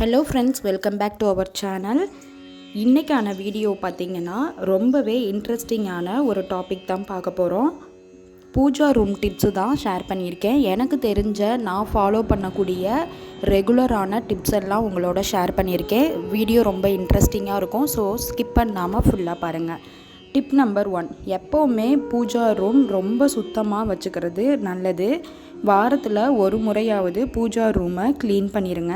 Hello friends welcome back to our channel இன்றைக்கான video பார்த்திங்கன்னா ரொம்பவே இன்ட்ரெஸ்டிங்கான ஒரு டாபிக் தான் பார்க்க போகிறோம் பூஜா ரூம் டிப்ஸு தான் ஷேர் பண்ணியிருக்கேன். எனக்கு தெரிஞ்ச நான் ஃபாலோ பண்ணக்கூடிய ரெகுலரான டிப்ஸ் எல்லாம் உங்களோட ஷேர் பண்ணியிருக்கேன். வீடியோ ரொம்ப இன்ட்ரெஸ்டிங்காக இருக்கும். ஸோ ஸ்கிப் பண்ணாமல் ஃபுல்லாக பாருங்கள் டிப் நம்பர் ஒன் எப்போவுமே பூஜா ரூம் ரொம்ப சுத்தமாக வச்சுக்கிறது நல்லது. வாரத்தில் ஒரு முறையாவது பூஜா ரூமை க்ளீன் பண்ணிடுங்க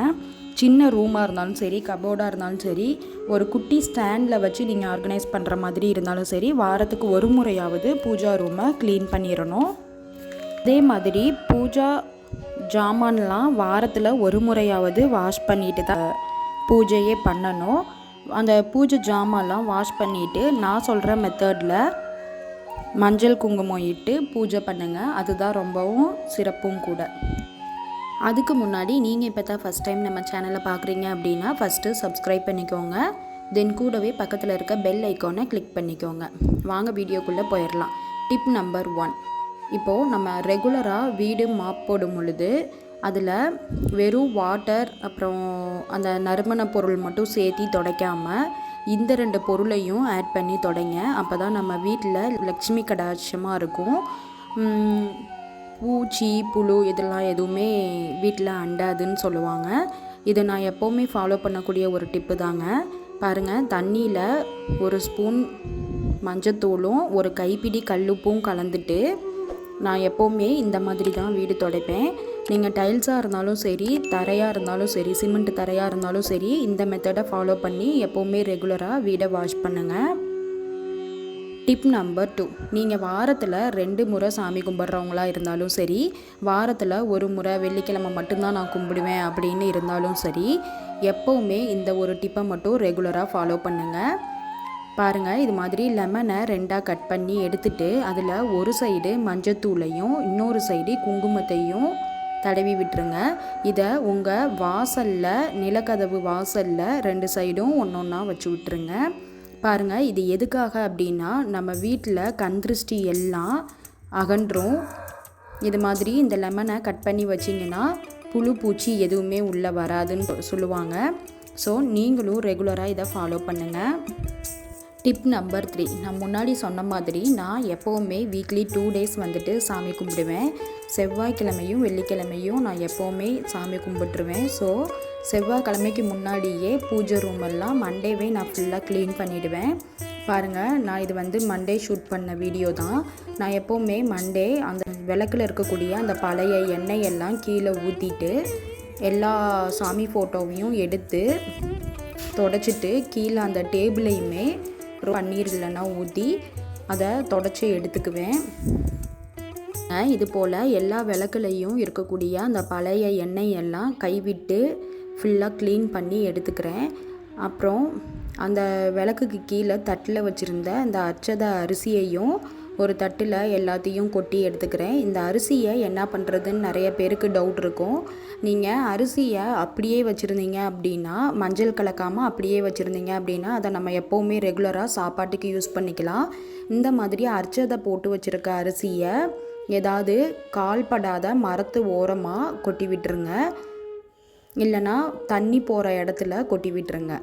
சின்ன ரூமாக இருந்தாலும் சரி கபோர்டாக இருந்தாலும் சரி ஒரு குட்டி ஸ்டாண்டில் வச்சு நீங்கள் ஆர்கனைஸ் பண்ணுற மாதிரி இருந்தாலும் சரி வாரத்துக்கு ஒரு முறையாவது பூஜா ரூமை க்ளீன் பண்ணிடணும். அதே மாதிரி பூஜா ஜாமான்லாம் வாரத்தில் ஒரு முறையாவது வாஷ் பண்ணிட்டு தான் பூஜையே பண்ணணும். அந்த பூஜை ஜாமான்லாம் வாஷ் பண்ணிவிட்டு நான் சொல்கிற மெத்தடில் மஞ்சள் குங்குமம் இட்டு பூஜை பண்ணுங்கள் அதுதான் ரொம்பவும் சிறப்பும் கூட. அதுக்கு முன்னாடி நீங்கள் இப்போ தான் ஃபஸ்ட் டைம் நம்ம சேனலை பார்க்குறீங்க அப்படின்னா ஃபஸ்ட்டு சப்ஸ்கிரைப் பண்ணிக்கோங்க. தென் கூடவே பக்கத்தில் இருக்க பெல் ஐக்கானை கிளிக் பண்ணிக்கோங்க. வாங்க வீடியோக்குள்ளே போயிடலாம் டிப் நம்பர் ஒன் இப்போது நம்ம ரெகுலராக வீடு மாப் போடும் பொழுது அதில் வெறும் வாட்டர் அப்புறம் அந்த நறுமண பொருள் மட்டும் சேர்த்தி துடைக்காமல் இந்த ரெண்டு பொருளையும் ஆட் பண்ணி தொடங்க. அப்போ தான் நம்ம வீட்டில் லக்ஷ்மி கடாட்சமாக இருக்கும். பூச்சி புழு இதெல்லாம் எதுவுமே வீட்டில் அண்டாதுன்னு சொல்லுவாங்க. இதை நான் எப்போவுமே ஃபாலோ பண்ணக்கூடிய ஒரு டிப்பு தாங்க. பாருங்கள் தண்ணியில் ஒரு ஸ்பூன் மஞ்சத்தூளும் ஒரு கைப்பிடி கல்லுப்பும் கலந்துட்டு நான் எப்போவுமே இந்த மாதிரி தான் வீடு துடைப்பேன். நீங்கள் டைல்ஸாக இருந்தாலும் சரி தரையாக இருந்தாலும் சரி சிமெண்ட் தரையாக இருந்தாலும் சரி இந்த மெத்தடை ஃபாலோ பண்ணி எப்போவுமே ரெகுலராக வீடை வாஷ் பண்ணுங்கள் டிப் நம்பர் டூ நீங்கள் வாரத்தில் ரெண்டு முறை சாமி கும்பிட்றவங்களா இருந்தாலும் சரி வாரத்தில் ஒரு முறை வெள்ளிக்கிழமை மட்டும்தான் நான் கும்பிடுவேன் அப்படின்னு இருந்தாலும் சரி எப்போவுமே இந்த ஒரு டிப்பை மட்டும் ரெகுலராக ஃபாலோ பண்ணுங்கள் பாருங்கள் இது மாதிரி லெமனை ரெண்டாக கட் பண்ணி எடுத்துட்டு அதில் ஒரு சைடு மஞ்சத்தூளையும் இன்னொரு சைடு குங்குமத்தையும் தடவி விட்டுருங்க. இதை உங்கள் வாசலில் நிலக்கதவு வாசலில் ரெண்டு சைடும் ஒன்று ஒன்றா வச்சு விட்டுருங்க. பாருங்கள் இது எதுக்காக அப்படின்னா நம்ம வீட்டில் கந்திருஷ்டி எல்லாம் அகன்றும். இது மாதிரி இந்த லெமனை கட் பண்ணி வச்சிங்கன்னா புழு பூச்சி எதுவுமே உள்ளே வராதுன்னு சொ- சொல்லுவாங்க. ஸோ நீங்களும் ரெகுலராக இதை ஃபாலோ பண்ணுங்கள் டிப் நம்பர் த்ரீ நான் முன்னாடி சொன்ன மாதிரி நான் எப்போவுமே வீக்லி டூ டேஸ் வந்துட்டு சாமி கும்பிடுவேன். செவ்வாய்க்கிழமையும் வெள்ளிக்கிழமையும் நான் எப்போவுமே சாமி கும்பிட்டுருவேன். ஸோ செவ்வாய்க்கிழமைக்கு முன்னாடியே பூஜை ரூம் எல்லாம் மண்டேவே நான் ஃபுல்லாக க்ளீன் பண்ணிவிடுவேன் பாருங்கள் நான் இது வந்து மண்டே ஷூட் பண்ண வீடியோ தான். நான் எப்போவுமே மண்டே அந்த விளக்கில் இருக்கக்கூடிய அந்த பழைய எண்ணெய் எல்லாம் கீழே ஊற்றிட்டு எல்லா சாமி ஃபோட்டோவையும் எடுத்து தொடச்சிட்டு கீழே அந்த டேபிளையுமே ஒரு பன்னீர் இல்லைன்னா ஊற்றி அதை தொடச்சி எடுத்துக்குவேன். இது போல் எல்லா விளக்குலையும் இருக்கக்கூடிய அந்த பழைய எண்ணெய் எல்லாம் கைவிட்டு ஃபுல்லாக க்ளீன் பண்ணி எடுத்துக்கிறேன். அப்புறம் அந்த விளக்குக்கு கீழே தட்டில் வச்சுருந்த அந்த அச்சத அரிசியையும் ஒரு தட்டில் எல்லாத்தையும் கொட்டி எடுத்துக்கிறேன். இந்த அரிசியை என்ன பண்ணுறதுன்னு நிறைய பேருக்கு டவுட் இருக்கும். நீங்கள் அரிசியை அப்படியே வச்சுருந்தீங்க அப்படின்னா மஞ்சள் கலக்காமல் அப்படியே வச்சுருந்தீங்க அப்படின்னா அதை நம்ம எப்போவுமே ரெகுலராக சாப்பாட்டுக்கு யூஸ் பண்ணிக்கலாம். இந்த மாதிரி அர்ச்சதை போட்டு வச்சுருக்க அரிசியை ஏதாவது கால்படாத மரத்து ஓரமாக கொட்டி விட்டுருங்க. இல்லைன்னா தண்ணி போகிற இடத்துல கொட்டி விட்டுருங்க.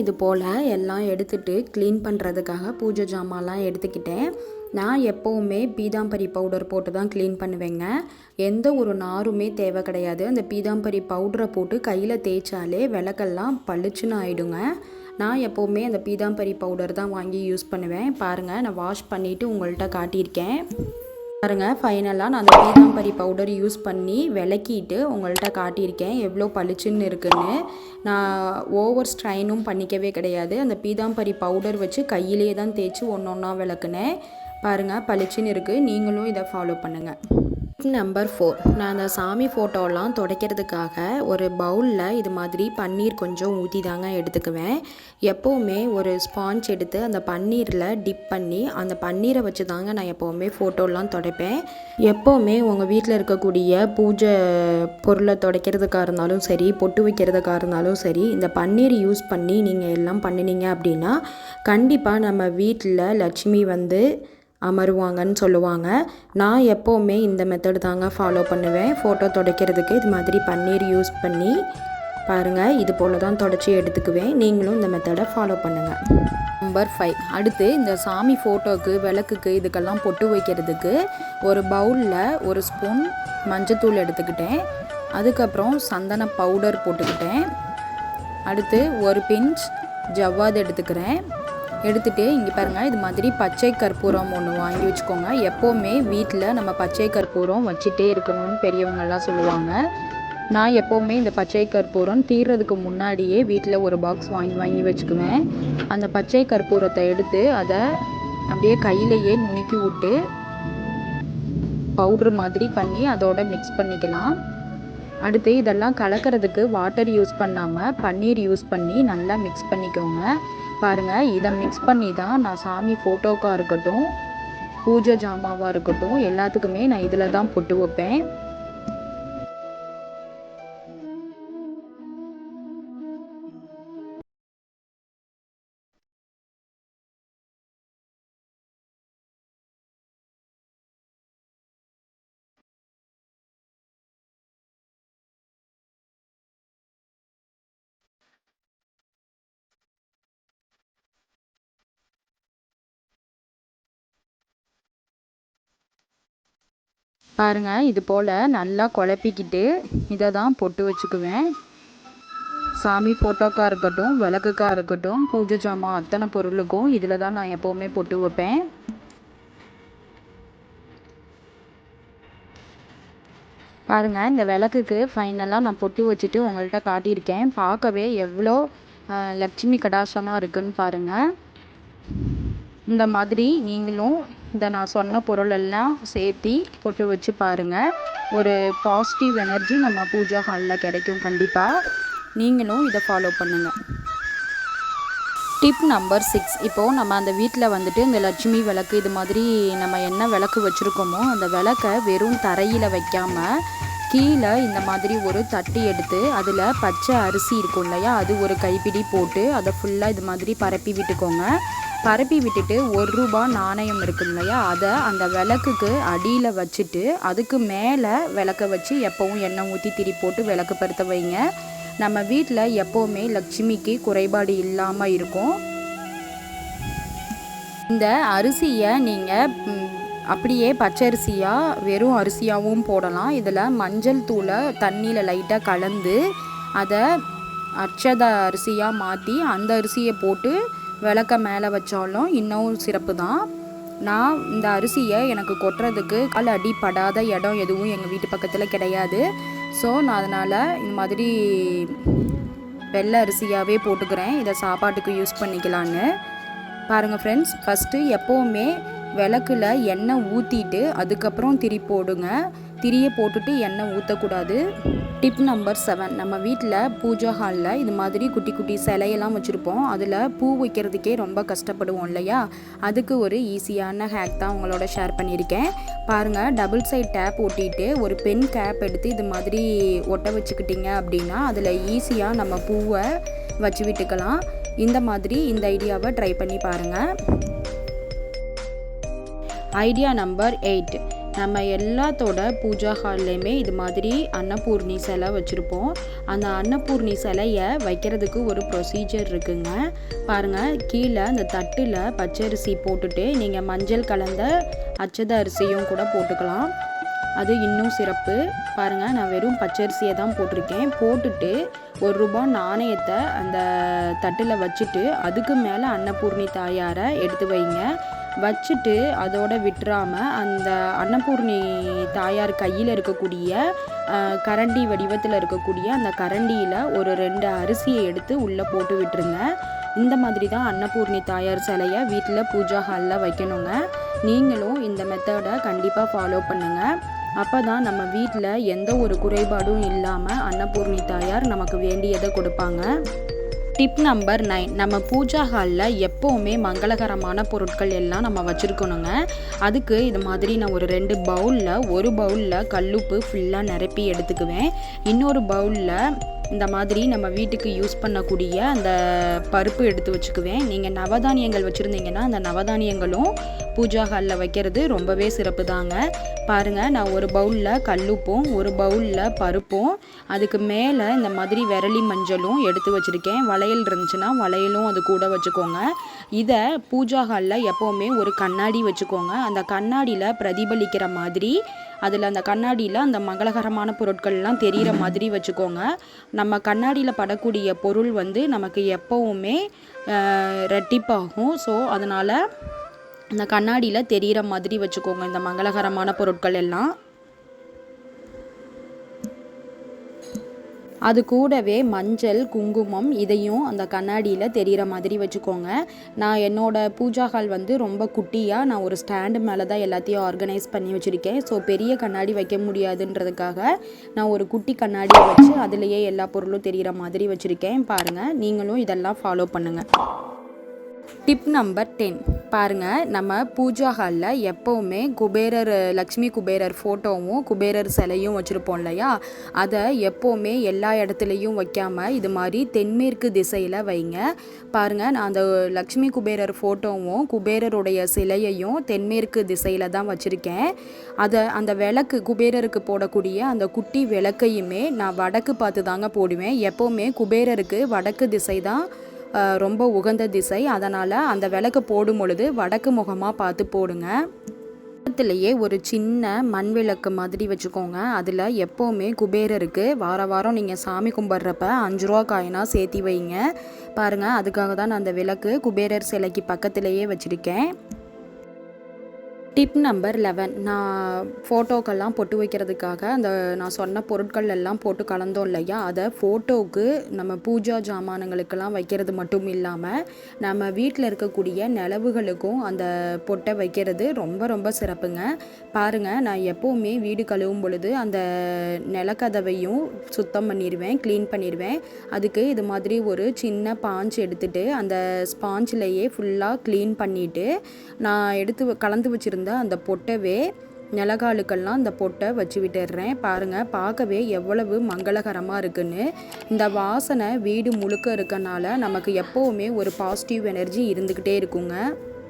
இது போல் எல்லாம் எடுத்துட்டு க்ளீன் பண்ணுறதுக்காக பூஜை ஜாமான்லாம் எடுத்துக்கிட்டேன். நான் எப்போவுமே பீதாம்பரி பவுடர் போட்டு தான் க்ளீன் பண்ணுவேங்க. எந்த ஒரு நாருமே தேவை கிடையாது. அந்த பீதாம்பரி பவுடரை போட்டு கையில் தேய்ச்சாலே விளக்கெல்லாம் பளிச்சுன்னு ஆகிடுங்க நான் எப்போவுமே அந்த பீதாம்பரி பவுடர் தான் வாங்கி யூஸ் பண்ணுவேன். பாருங்கள் நான் வாஷ் பண்ணிவிட்டு உங்கள்கிட்ட காட்டியிருக்கேன். பாருங்க ஃபைனலாக நான் அந்த பீதாம்பரி பவுடர் யூஸ் பண்ணி விளக்கிட்டு உங்கள்கிட்ட காட்டியிருக்கேன். எவ்வளோ பளிச்சுன்னு இருக்குன்னு. நான் ஓவர் ஸ்ட்ரைனும் பண்ணிக்கவே கிடையாது. அந்த பீதாம்பரி பவுடர் வச்சு கையிலே தான் தேய்ச்சி ஒன்று ஒன்றா விளக்குனேன். பாருங்கள் பளிச்சுன்னு இருக்குது நீங்களும் இதை ஃபாலோ பண்ணுங்கள் நம்பர் ஃபோர் நான் அந்த சாமி ஃபோட்டோலாம் துடைக்கிறதுக்காக ஒரு பவுலில் இது மாதிரி பன்னீர் கொஞ்சம் ஊற்றி தாங்க எடுத்துக்குவேன். எப்போவுமே ஒரு ஸ்பாஞ்ச் எடுத்து அந்த பன்னீரில் டிப் பண்ணி அந்த பன்னீரை வச்சு தாங்க நான் எப்போவுமே ஃபோட்டோலாம் துடைப்பேன். எப்போவுமே உங்கள் வீட்டில் இருக்கக்கூடிய பூஜை பொருளை துடைக்கிறதுக்காக இருந்தாலும் சரி பொட்டு வைக்கிறதுக்காக இருந்தாலும் சரி இந்த பன்னீர் யூஸ் பண்ணி நீங்கள் எல்லாம் பண்ணினீங்க அப்படின்னா கண்டிப்பாக நம்ம வீட்டில் லட்சுமி வந்து அமருவாங்கன்னு சொல்லுவாங்க. நான் எப்போவுமே இந்த மெத்தடு தாங்க ஃபாலோ பண்ணுவேன். ஃபோட்டோ துடைக்கிறதுக்கு இது மாதிரி பன்னீர் யூஸ் பண்ணி பாருங்கள் இது போல் தான் தொடச்சி எடுத்துக்குவேன். நீங்களும் இந்த மெத்தடை ஃபாலோ பண்ணுங்கள் நம்பர் ஃபைவ் அடுத்து இந்த சாமி ஃபோட்டோக்கு விளக்குக்கு இதுக்கெல்லாம் பொட்டு வைக்கிறதுக்கு ஒரு பவுலில் ஒரு ஸ்பூன் மஞ்சத்தூள் எடுத்துக்கிட்டேன். அதுக்கப்புறம் சந்தன பவுடர் போட்டுக்கிட்டேன். அடுத்து ஒரு பிஞ்ச் ஜவ்வாது எடுத்துக்கிறேன். எடுத்துகிட்டு இங்கே பாருங்கள் இது மாதிரி பச்சை கற்பூரம் ஒன்று வாங்கி வச்சுக்கோங்க. எப்போவுமே வீட்டில் நம்ம பச்சை கற்பூரம் வச்சுட்டே இருக்கணும்னு பெரியவங்கள்லாம் சொல்லுவாங்க. நான் எப்போவுமே இந்த பச்சை கற்பூரம் தீர்றதுக்கு முன்னாடியே வீட்டில் ஒரு பாக்ஸ் வாங்கி வாங்கி வச்சுக்குவேன். அந்த பச்சை கற்பூரத்தை எடுத்து அதை அப்படியே கையிலையே நுணுக்கி விட்டு பவுட்ரு மாதிரி பண்ணி அதோட மிக்ஸ் பண்ணிக்கலாம். அடுத்து இதெல்லாம் கலக்கிறதுக்கு வாட்டர் யூஸ் பண்ணாமல் பன்னீர் யூஸ் பண்ணி நல்லா மிக்ஸ் பண்ணிக்கோங்க. பாருங்கள் இதை மிக்ஸ் பண்ணி தான் நான் சாமி ஃபோட்டோக்காக இருக்கட்டும் பூஜை ஜாமாவாக இருக்கட்டும் எல்லாத்துக்குமே நான் இதில் தான் பொட்டு வைப்பேன். பாருங்கள் இது போல் நல்லா குழப்பிக்கிட்டு இதை தான் பொட்டு வச்சுக்குவேன். சாமி ஃபோட்டோக்காக இருக்கட்டும் விளக்குக்காக இருக்கட்டும் பூஜை ஜாமான் அத்தனை பொருளுக்கும் இதில் தான் நான் எப்போவுமே பொட்டு வைப்பேன். பாருங்கள் இந்த விளக்குக்கு ஃபைனலாக நான் பொட்டு வச்சுட்டு உங்கள்கிட்ட காட்டியிருக்கேன். பார்க்கவே எவ்வளோ லட்சுமி கடாசமாக இருக்குன்னு பாருங்கள் இந்த மாதிரி நீங்களும் இந்த நான் சொன்ன பொருள் எல்லாம் சேர்த்தி போட்டு வச்சு பாருங்கள் ஒரு பாசிட்டிவ் எனர்ஜி நம்ம பூஜா ஹாலில் கிடைக்கும் கண்டிப்பாக நீங்களும் இதை ஃபாலோ பண்ணுங்கள் டிப் நம்பர் சிக்ஸ் இப்போது நம்ம அந்த வீட்டில் வந்துட்டு இந்த லட்சுமி விளக்கு இது மாதிரி நம்ம என்ன விளக்கு வச்சுருக்கோமோ அந்த விளக்கை வெறும் தரையில் வைக்காமல் கீழே இந்த மாதிரி ஒரு தட்டி எடுத்து அதில் பச்சை அரிசி இருக்கும் இல்லையா? அது ஒரு கைப்பிடி போட்டு அதை ஃபுல்லாக இது மாதிரி பரப்பி விட்டுக்கோங்க. பரப்பி விட்டுட்டு ஒரு ரூபா நாணயம் இருக்கு இல்லையா? அதை அந்த விளக்குக்கு அடியில் வச்சுட்டு அதுக்கு மேலே விளக்க வச்சு எப்போவும் எண்ணெய் ஊற்றி திரி போட்டு விளக்கு பருத்த வைங்க. நம்ம வீட்டில் எப்போவுமே லட்சுமிக்கு குறைபாடு இல்லாமல் இருக்கும். இந்த அரிசியை நீங்கள் அப்படியே பச்சரிசியாக வெறும் அரிசியாகவும் போடலாம். இதில் மஞ்சள் தூளை தண்ணியில் லைட்டாக கலந்து அதை அச்சத அரிசியாக மாற்றி அந்த அரிசியை போட்டு விளக்க மேலே வச்சாலும் இன்னும் சிறப்பு தான். நான் இந்த அரிசியை எனக்கு கொட்டுறதுக்கு கால் அடி படாத இடம் எதுவும் எங்கள் வீட்டு பக்கத்தில் கிடையாது. ஸோ நான் அதனால் இந்த மாதிரி வெள்ளை அரிசியாகவே போட்டுக்கிறேன். இதை சாப்பாட்டுக்கு யூஸ் பண்ணிக்கலான்னு. பாருங்கள் ஃப்ரெண்ட்ஸ் ஃபஸ்ட்டு எப்போவுமே விளக்குல எண்ணெய் ஊற்றிட்டு அதுக்கப்புறம் திரி போடுங்க. திரியை போட்டுட்டு எண்ணெய் ஊற்றக்கூடாது டிப் நம்பர் செவன் நம்ம வீட்டில் பூஜா ஹாலில் இது மாதிரி குட்டி குட்டி சிலையெல்லாம் வச்சுருப்போம். அதில் பூ வைக்கிறதுக்கே ரொம்ப கஷ்டப்படுவோம் இல்லையா? அதுக்கு ஒரு ஈஸியான ஹேக் தான் உங்களோட ஷேர் பண்ணியிருக்கேன். பாருங்கள் டபுள் சைட் டேப் ஒட்டிட்டு ஒரு பென் கேப் எடுத்து இது மாதிரி ஒட்ட வச்சுக்கிட்டிங்க அப்படின்னா அதில் ஈஸியாக நம்ம பூவை வச்சு விட்டுக்கலாம். இந்த மாதிரி இந்த ஐடியாவை ட்ரை பண்ணி பாருங்கள் ஐடியா நம்பர் எயிட் நம்ம எல்லாத்தோட பூஜா ஹால்லையுமே இது மாதிரி அன்னபூர்ணி சிலை வச்சுருப்போம். அந்த அன்னபூர்ணி சிலையை வைக்கிறதுக்கு ஒரு ப்ரொசீஜர் இருக்குங்க. பாருங்கள் கீழே அந்த தட்டில் பச்சரிசி போட்டுட்டு நீங்கள் மஞ்சள் கலந்த அச்சத அரிசியும் கூட போட்டுக்கலாம். அது இன்னும் சிறப்பு. பாருங்கள் நான் வெறும் பச்சரிசியை தான் போட்டிருக்கேன். போட்டுட்டு ஒரு ரூபாய் நாணயத்தை அந்த தட்டில் வச்சுட்டு அதுக்கு மேலே அன்னபூர்ணி தாயாரை எடுத்து வைங்க. வச்சுட்டு அதோட விட்டுறாமல் அந்த அன்னபூர்ணி தாயார் கையில் இருக்கக்கூடிய கரண்டி வடிவத்தில் இருக்கக்கூடிய அந்த கரண்டியில் ஒரு ரெண்டு அரிசியை எடுத்து உள்ளே போட்டு விட்டுருங்க. இந்த மாதிரி தான் அன்னபூர்ணி தாயார் சிலையை வீட்டில் பூஜா ஹாலில் வைக்கணுங்க. நீங்களும் இந்த மெத்தடை கண்டிப்பாக ஃபாலோ பண்ணுங்கள் அப்போ தான் நம்ம வீட்டில் எந்த ஒரு குறைபாடும் இல்லாமல் அன்னபூர்ணி தாயார் நமக்கு வேண்டியதை கொடுப்பாங்க. டிப் நம்பர் நைன் நம்ம பூஜா ஹாலில் எப்போவுமே மங்களகரமான பொருட்கள் எல்லாம் நம்ம வச்சுருக்கணுங்க. அதுக்கு இது மாதிரி நான் ஒரு ரெண்டு பவுலில் ஒரு பவுலில் கல்லுப்பு ஃபுல்லாக நிரப்பி எடுத்துக்குவேன். இன்னொரு பவுலில் இந்த மாதிரி நம்ம வீட்டுக்கு யூஸ் பண்ணக்கூடிய அந்த பருப்பு எடுத்து வச்சுக்குவேன். நீங்கள் நவதானியங்கள் வச்சுருந்தீங்கன்னா அந்த நவதானியங்களும் பூஜா ஹாலில் வைக்கிறது ரொம்பவே சிறப்பு தாங்க பாருங்கள் நான் ஒரு பவுலில் கல்லுப்பும் ஒரு பவுலில் பருப்பும் அதுக்கு மேலே இந்த மாதிரி விரலி மஞ்சளும் எடுத்து வச்சுருக்கேன். வளையல் இருந்துச்சுன்னா வளையலும் அது கூட வச்சுக்கோங்க. இதை பூஜா ஹாலில் எப்போவுமே ஒரு கண்ணாடி வச்சுக்கோங்க. அந்த கண்ணாடியில் பிரதிபலிக்கிற மாதிரி அதில் அந்த கண்ணாடியில் அந்த மங்களகரமான பொருட்கள்லாம் தெரிகிற மாதிரி வச்சுக்கோங்க. நம்ம கண்ணாடியில் படக்கூடிய பொருள் வந்து நமக்கு எப்போவுமே ரெட்டிப்பாகும். ஸோ அதனால் அந்த கண்ணாடியில் தெரிகிற மாதிரி வச்சுக்கோங்க இந்த மங்களகரமான பொருட்கள் எல்லாம். அது கூடவே மஞ்சள் குங்குமம் இதையும் அந்த கண்ணாடியில் தெரிகிற மாதிரி வச்சுக்கோங்க. நான் என்னோட பூஜா ஹால் வந்து ரொம்ப குட்டியாக நான் ஒரு ஸ்டாண்டு மேலே தான் எல்லாத்தையும் ஆர்கனைஸ் பண்ணி வச்சுருக்கேன். ஸோ பெரிய கண்ணாடி வைக்க முடியாதுன்றதுக்காக நான் ஒரு குட்டி கண்ணாடியை வச்சு அதுலேயே எல்லா பொருளும் தெரிகிற மாதிரி வச்சுருக்கேன். பாருங்கள் நீங்களும் இதெல்லாம் ஃபாலோ பண்ணுங்கள் டிப் நம்பர் டென் பாருங்கள் நம்ம பூஜா ஹாலில் எப்போவுமே குபேரர் லக்ஷ்மி குபேரர் ஃபோட்டோவும் குபேரர் சிலையும் வச்சுருப்போம் இல்லையா? அதை எப்போவுமே எல்லா இடத்துலையும் வைக்காமல் இது மாதிரி தென்மேற்கு திசையில் வைங்க. பாருங்கள் நான் அந்த லக்ஷ்மி குபேரர் ஃபோட்டோவும் குபேரருடைய சிலையையும் தென்மேற்கு திசையில் தான் வச்சுருக்கேன். அதை அந்த விளக்கு குபேரருக்கு போடக்கூடிய அந்த குட்டி விளக்கையுமே நான் வடக்கு பார்த்து தாங்க போடுவேன். எப்போவுமே குபேரருக்கு வடக்கு திசை தான் ரொம்ப உகந்த திசை. அதனால் அந்த விளக்கு போடும் பொழுது வடக்கு முகமாக பார்த்து போடுங்க. பக்கத்துலேயே ஒரு சின்ன மண் விளக்கு மாதிரி வச்சுக்கோங்க. அதில் எப்போவுமே குபேரருக்கு வார வாரம் நீங்கள் சாமி கும்பிட்றப்ப அஞ்சு ரூபா காயினா சேர்த்தி வைங்க. பாருங்கள் அதுக்காக தான் நான் அந்த விளக்கு குபேரர் சிலைக்கு பக்கத்துலேயே வச்சுருக்கேன். டிப் நம்பர் லெவன் நான் ஃபோட்டோக்கெல்லாம் பொட்டு வைக்கிறதுக்காக அந்த நான் சொன்ன பொருட்கள் எல்லாம் போட்டு கலந்தோம் இல்லையா? அதை ஃபோட்டோவுக்கு நம்ம பூஜா ஜாமானுங்களுக்கெல்லாம் வைக்கிறது மட்டும் இல்லாமல் நம்ம வீட்டில் இருக்கக்கூடிய நிலவுகளுக்கும் அந்த பொட்டை வைக்கிறது ரொம்ப ரொம்ப சிறப்புங்க. பாருங்கள் நான் எப்போவுமே வீடு கழுவும் பொழுது அந்த நிலக்கதவையும் சுத்தம் பண்ணிடுவேன் க்ளீன் பண்ணிடுவேன் அதுக்கு இது மாதிரி ஒரு சின்ன பாஞ்ச் எடுத்துட்டு அந்த ஸ்பாஞ்சிலேயே ஃபுல்லாக க்ளீன் பண்ணிவிட்டு நான் எடுத்து வ- கலந்து வச்சுருந்த அந்த பொட்டவே நிலகாலுக்கெல்லாம் இந்த பொட்டை வச்சு விட்டுடுறேன் பாருங்கள் பார்க்கவே எவ்வளவு மங்களகரமாக இருக்குன்னு. இந்த வாசனை வீடு முழுக்க இருக்கனால நமக்கு எப்போவுமே ஒரு பாசிட்டிவ் எனர்ஜி இருந்துக்கிட்டே இருக்குங்க.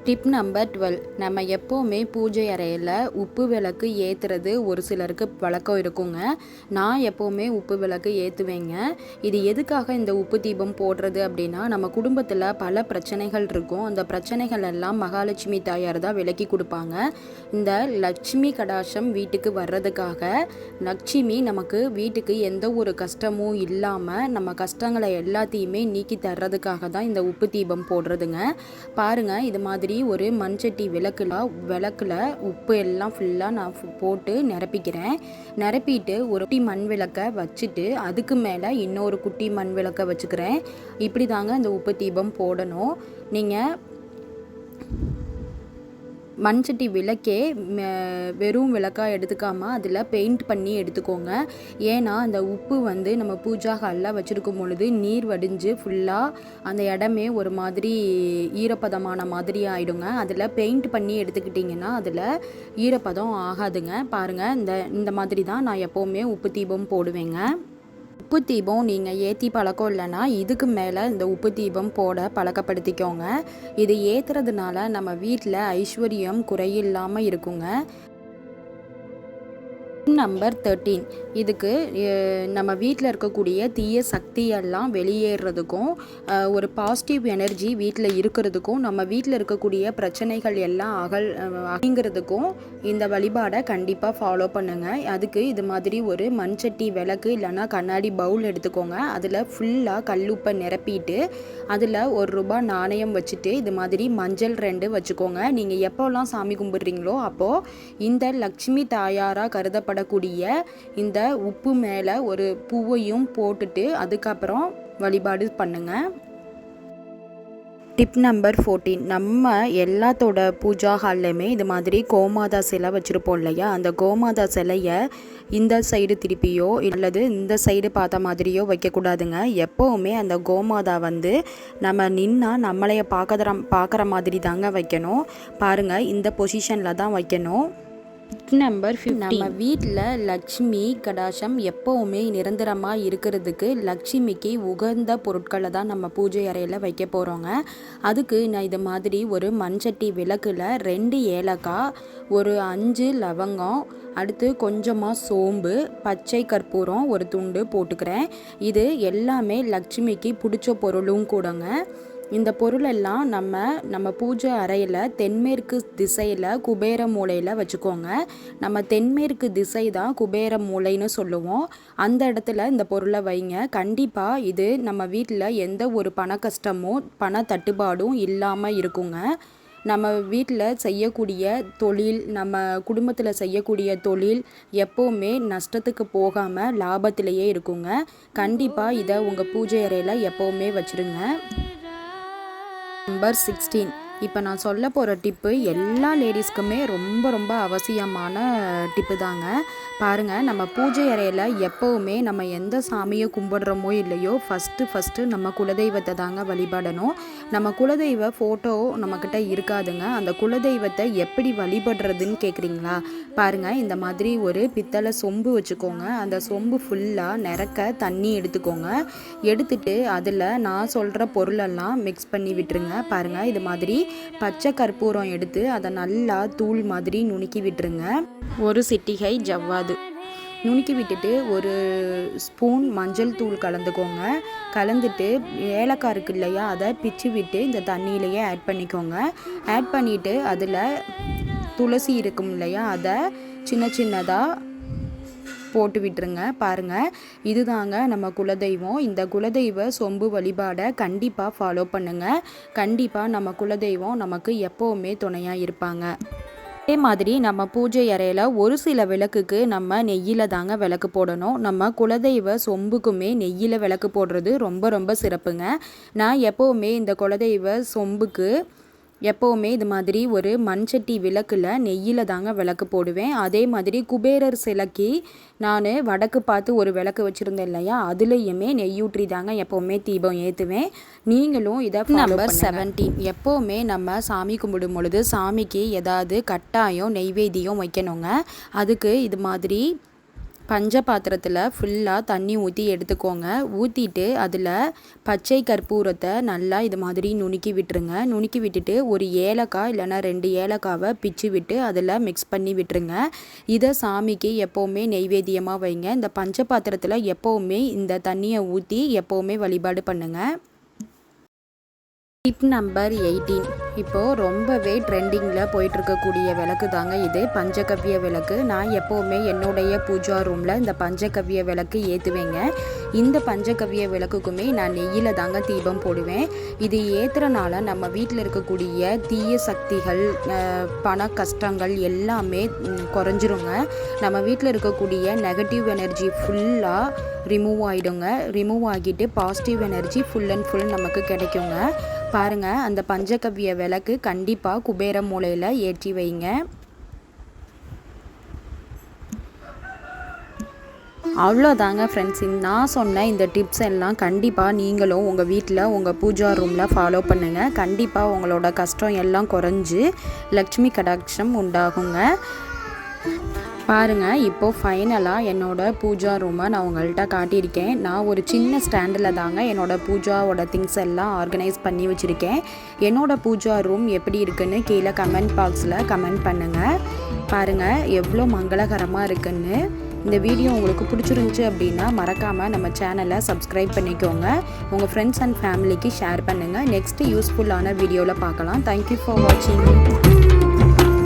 டிப் நம்பர் டுவெல் நம்ம எப்போவுமே பூஜை அறையில் உப்பு விளக்கு ஏற்றுறது ஒரு சிலருக்கு வழக்கம் இருக்குங்க. நான் எப்போவுமே உப்பு விளக்கு ஏற்றுவேங்க இது எதுக்காக இந்த உப்பு தீபம் போடுறது அப்படின்னா நம்ம குடும்பத்தில் பல பிரச்சனைகள் இருக்கும். அந்த பிரச்சனைகள் எல்லாம் மகாலட்சுமி தாயார் தான் விலக்கி கொடுப்பாங்க. இந்த லட்சுமி கடாசம் வீட்டுக்கு வர்றதுக்காக லட்சுமி நமக்கு வீட்டுக்கு எந்த ஒரு கஷ்டமும் இல்லாமல் நம்ம கஷ்டங்களை எல்லாத்தையுமே நீக்கி தர்றதுக்காக தான் இந்த உப்பு தீபம் போடுறதுங்க. பாருங்கள் இது மாதிரி ஒரு மண்சட்டி விளக்கில் விளக்கில் உப்பு எல்லாம் ஃபுல்லாக நான் போட்டு நிரப்பிக்கிறேன். நிரப்பிட்டு ஒரு குட்டி மண் விளக்கை வச்சுட்டு அதுக்கு மேலே இன்னொரு குட்டி மண் விளக்கை வச்சுக்கிறேன். இப்படி தாங்க இந்த உப்பு தீபம் போடணும். நீங்கள் மண்சட்டி விளக்கே ம, வெறும் விளக்காக எடுத்துக்காமல் அதில் பெயிண்ட் பண்ணி எடுத்துக்கோங்க. ஏன்னா அந்த உப்பு வந்து நம்ம பூஜா ஹாலில் வச்சுருக்கும் பொழுது நீர் வடிஞ்சு ஃபுல்லாக அந்த இடமே ஒரு மாதிரி ஈரப்பதமான மாதிரி ஆகிடுங்க அதில் பெயிண்ட் பண்ணி எடுத்துக்கிட்டிங்கன்னா அதில் ஈரப்பதம் ஆகாதுங்க. பாருங்கள் இந்த இந்த மாதிரி தான் நான் எப்போவுமே உப்பு தீபம் போடுவேங்க. உப்பு தீபம் நீங்கள் ஏற்றி பழக்கம் இல்லைன்னா இதுக்கு மேலே இந்த உப்பு தீபம் போட பழக்கப்படுத்திக்கோங்க. இது ஏற்றுறதுனால நம்ம வீட்டில் ஐஸ்வர்யம் குறையில்லாமல் இருக்குங்க. நம்பர் தேர்ட்டீன் இதுக்கு நம்ம வீட்டில் இருக்கக்கூடிய தீய சக்தியெல்லாம் வெளியேறதுக்கும் ஒரு பாசிட்டிவ் எனர்ஜி வீட்டில் இருக்கிறதுக்கும் நம்ம வீட்டில் இருக்கக்கூடிய பிரச்சனைகள் எல்லாம் அகல் அப்படிங்கிறதுக்கும் இந்த வழிபாடை கண்டிப்பாக ஃபாலோ பண்ணுங்கள் அதுக்கு இது மாதிரி ஒரு மண்சட்டி விளக்கு இல்லைன்னா கண்ணாடி பவுல் எடுத்துக்கோங்க. அதில் ஃபுல்லாக கல்லுப்பை நிரப்பிட்டு அதில் ஒரு ரூபாய் நாணயம் வச்சுட்டு இது மாதிரி மஞ்சள் ரெண்டு வச்சுக்கோங்க. நீங்கள் எப்போல்லாம் சாமி கும்பிட்றீங்களோ அப்போது இந்த லக்ஷ்மி தாயாராக கருதப்படக்கூடிய இந்த உப்பு மேலே ஒரு பூவையும் போட்டுட்டு அதுக்கப்புறம் வழிபாடு பண்ணுங்கள் டிப் நம்பர் ஃபோர்டீன் நம்ம எல்லாத்தோட பூஜா ஹால்லையுமே இது மாதிரி கோமாதா சிலை வச்சுருப்போம் இல்லையா? அந்த கோமாதா சிலையை இந்த சைடு திருப்பியோ அல்லது இந்த சைடு பார்த்த மாதிரியோ வைக்கக்கூடாதுங்க. எப்போவுமே அந்த கோமாதா வந்து நம்ம நின்னா நம்மளைய பார்க்கற பார்க்குற மாதிரி தாங்க வைக்கணும். பாருங்கள் இந்த பொசிஷனில் தான் வைக்கணும். நம்பர் நம்ம வீட்டில் லக்ஷ்மி கடாசம் எப்போவுமே நிரந்தரமாக இருக்கிறதுக்கு லக்ஷ்மிக்கு உகந்த பொருட்களை தான் நம்ம பூஜை அறையில் வைக்க போகிறோங்க அதுக்கு நான் இது மாதிரி ஒரு மண்சட்டி விளக்கில் ரெண்டு ஏலக்காய் ஒரு அஞ்சு லவங்கம் அடுத்து கொஞ்சமாக சோம்பு பச்சை கற்பூரம் ஒரு துண்டு போட்டுக்கிறேன். இது எல்லாமே லக்ஷ்மிக்கு பிடிச்ச பொருளும் கூடங்க. இந்த பொருளெல்லாம் நம்ம நம்ம பூஜை அறையில் தென்மேற்கு திசையில் குபேர மூலையில் வச்சுக்கோங்க. நம்ம தென்மேற்கு திசை தான் குபேர மூலைன்னு சொல்லுவோம். அந்த இடத்துல இந்த பொருளை வைங்க. கண்டிப்பாக இது நம்ம வீட்டில் எந்த ஒரு பண கஷ்டமும் பண தட்டுப்பாடும் இல்லாமல் இருக்குங்க. நம்ம வீட்டில் செய்யக்கூடிய தொழில் நம்ம குடும்பத்தில் செய்யக்கூடிய தொழில் எப்போவுமே நஷ்டத்துக்கு போகாமல் லாபத்திலேயே இருக்குங்க. கண்டிப்பாக இதை உங்கள் பூஜை அறையில் எப்போவுமே வச்சுருங்க. நம்பர் சிக்ஸ்டீன் இப்போ நான் சொல்ல போகிற டிப்பு எல்லா லேடிஸ்க்குமே ரொம்ப ரொம்ப அவசியமான டிப்பு தாங்க. பாருங்கள் நம்ம பூஜை அறையில் எப்போவுமே நம்ம எந்த சாமியை கும்பிடுறோமோ இல்லையோ ஃபஸ்ட்டு ஃபஸ்ட்டு நம்ம குலதெய்வத்தை தாங்க வழிபடணும். நம்ம குலதெய்வ ஃபோட்டோ நம்மக்கிட்ட இருக்காதுங்க. அந்த குலதெய்வத்தை எப்படி வழிபடுறதுன்னு கேட்குறீங்களா? பாருங்கள் இந்த மாதிரி ஒரு பித்தளை சொம்பு வச்சுக்கோங்க. அந்த சொம்பு ஃபுல்லாக நிறக்க தண்ணி எடுத்துக்கோங்க. எடுத்துட்டு அதில் நான் சொல்கிற பொருளெல்லாம் மிக்ஸ் பண்ணி விட்டுருங்க. பாருங்கள் இது மாதிரி பச்சை கற்பூரம் எடுத்து அதை நல்லா தூள் மாதிரி நுணுக்கி விட்டுருங்க. ஒரு சிட்டிகை ஜவ்வாது. நுணுக்கி விட்டுட்டு ஒரு ஸ்பூன் மஞ்சள் தூள் கலந்துக்கோங்க. கலந்துட்டு ஏலக்காய் இருக்கு இல்லையா அதை பிச்சு விட்டு இந்த தண்ணியிலையே ஆட் பண்ணிக்கோங்க. ஆட் பண்ணிவிட்டு அதில் துளசி இருக்கும் இல்லையா அதை சின்ன சின்னதாக போட்டு விட்டுருங்க பாருங்கள் இதுதாங்க நம்ம குலதெய்வம். இந்த குலதெய்வ சொம்பு வழிபாடை கண்டிப்பாக ஃபாலோ பண்ணுங்கள் கண்டிப்பாக நம்ம குலதெய்வம் நமக்கு எப்போவுமே துணையாக இருப்பாங்க. அதே மாதிரி நம்ம பூஜை அறையில் ஒரு சில விளக்குக்கு நம்ம நெய்யில் தாங்க விளக்கு போடணும். நம்ம குலதெய்வ சொம்புக்குமே நெய்யில் விளக்கு போடுறது ரொம்ப ரொம்ப சிறப்புங்க. நான் எப்போவுமே இந்த குலதெய்வ சொம்புக்கு எப்போவுமே இது மாதிரி ஒரு மண் சட்டி விளக்கில் நெய்யில் தாங்க விளக்கு போடுவேன். அதே மாதிரி குபேரர் சிலைக்கு நான் வடக்கு பார்த்து ஒரு விளக்கு வச்சுருந்தேன் இல்லையா? அதுலேயுமே நெய்யூற்றி தாங்க எப்போவுமே தீபம் ஏற்றுவேன் நீங்களும் இதை நம்பர் செவன்டீன் எப்போவுமே நம்ம சாமி கும்பிடும் பொழுது சாமிக்கு ஏதாவது கட்டாயம் நெய்வேத்தியம் வைக்கணுங்க. அதுக்கு இது மாதிரி பஞ்ச பாத்திரத்தில் ஃபுல்லாக தண்ணி ஊற்றி எடுத்துக்கோங்க. ஊற்றிட்டு அதில் பச்சை கற்பூரத்தை நல்லா இது மாதிரி நுணுக்கி விட்டுருங்க. நுணுக்கி விட்டுட்டு ஒரு ஏலக்காய் இல்லைனா ரெண்டு ஏலக்காவை பிச்சு விட்டு அதில் மிக்ஸ் பண்ணி விட்டுருங்க. இதை சாமிக்கு எப்போவுமே நெய்வேத்தியமாக வைங்க. இந்த பஞ்ச பாத்திரத்தில் எப்போவுமே இந்த தண்ணியை ஊற்றி எப்போவுமே வழிபாடு பண்ணுங்கள் டிப் நம்பர் எயிட்டீன் இப்போது ரொம்பவே ட்ரெண்டிங்கில் போயிட்டுருக்கக்கூடிய விளக்கு தாங்க இது. பஞ்சகவ்ய விளக்கு. நான் எப்போவுமே என்னுடைய பூஜா ரூமில் இந்த பஞ்சகவ்ய விளக்கு ஏற்றுவேங்க இந்த பஞ்சகவ்ய விளக்குக்குமே நான் நெய்யில் தாங்க தீபம் போடுவேன். இது ஏற்றுறனால நம்ம வீட்டில் இருக்கக்கூடிய தீய சக்திகள் பண கஷ்டங்கள் எல்லாமே குறைஞ்சிருங்க. நம்ம வீட்டில் இருக்கக்கூடிய நெகட்டிவ் எனர்ஜி ஃபுல்லாக ரிமூவ் ஆகிடுங்க ரிமூவ் ஆகிட்டு positive energy full and full நமக்கு கிடைக்குங்க. பாருங்கள் அந்த பஞ்சகவ்ய விளக்கு கண்டிப்பாக குபேர மூலையில் ஏற்றி வைங்க. அவ்வளோதாங்க ஃப்ரெண்ட்ஸ் நான் சொன்ன இந்த டிப்ஸ் எல்லாம் கண்டிப்பாக நீங்களும் உங்கள் வீட்டில் உங்கள் பூஜா ரூமில் ஃபாலோ பண்ணுங்கள் கண்டிப்பாக உங்களோட கஷ்டம் எல்லாம் குறைஞ்சி லக்ஷ்மி கடாட்சம் உண்டாகுங்க. பாருங்கள் இப்போது ஃபைனலாக என்னோடய பூஜா ரூமை நான் உங்கள்கிட்ட காட்டியிருக்கேன். நான் ஒரு சின்ன ஸ்டாண்டில் தாங்க என்னோடய பூஜாவோட திங்ஸ் எல்லாம் ஆர்கனைஸ் பண்ணி வச்சுருக்கேன். என்னோடய பூஜா ரூம் எப்படி இருக்குன்னு கீழே கமெண்ட் பாக்ஸில் கமெண்ட் பண்ணுங்கள் பாருங்கள் எவ்வளோ மங்களகரமாக இருக்குன்னு. இந்த வீடியோ உங்களுக்கு பிடிச்சிருந்துச்சி அப்படின்னா மறக்காமல் நம்ம சேனலை சப்ஸ்கிரைப் பண்ணிக்கோங்க. உங்கள் ஃப்ரெண்ட்ஸ் அண்ட் ஃபேமிலிக்கு ஷேர் பண்ணுங்கள் நெக்ஸ்ட்டு யூஸ்ஃபுல்லான வீடியோவில் பார்க்கலாம். தேங்க்யூ ஃபார் வாட்சிங்